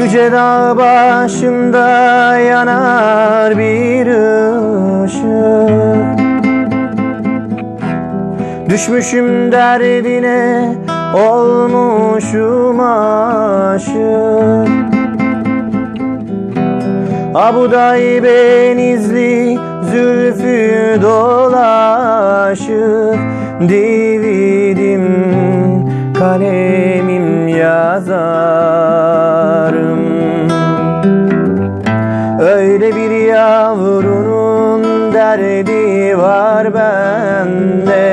Yüce dağ başında yanar bir ışık. Düşmüşüm derdine olmuşum aşık. Abu Dhabi benizli zülfü dolaşır Dividim kalemim derdi var bende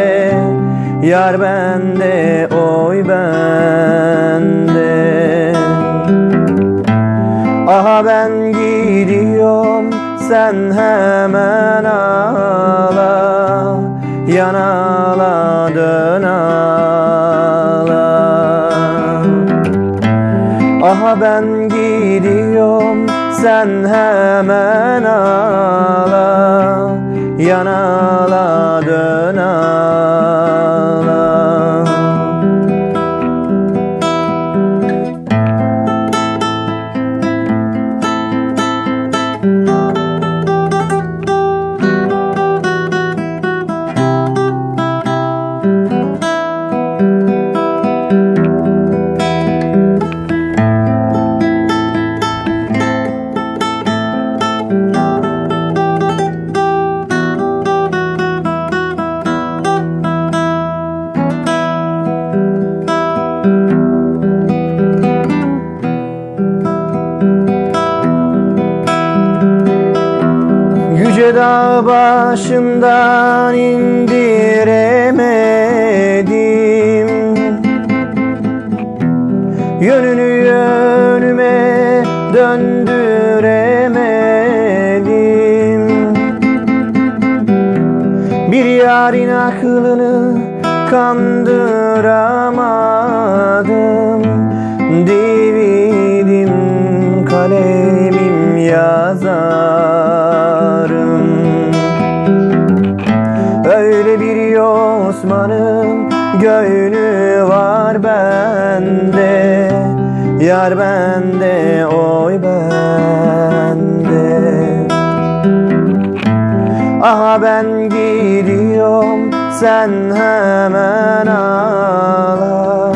Yar bende oy bende. Aha ben gidiyorum sen hemen ağla Yan ağla dön ağla. Aha ben gidiyorum sen hemen ağla Yan Yüce dağ başından indiremedim Yönünü yönüme döndüremedim. Bir yarın aklını kandıramadım. Dividim kalemim yazarım Gönlü var bende Yar bende oy bende. Aha ben gidiyorum sen hemen ağla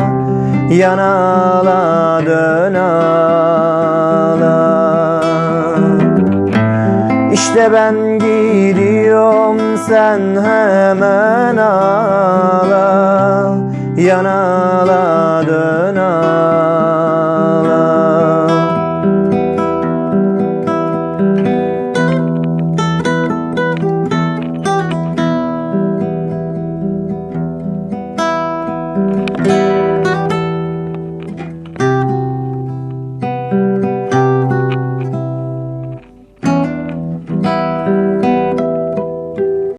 Yan ağla dön ağla. İşte ben gidiyorum sen hemen ağla Yan ağla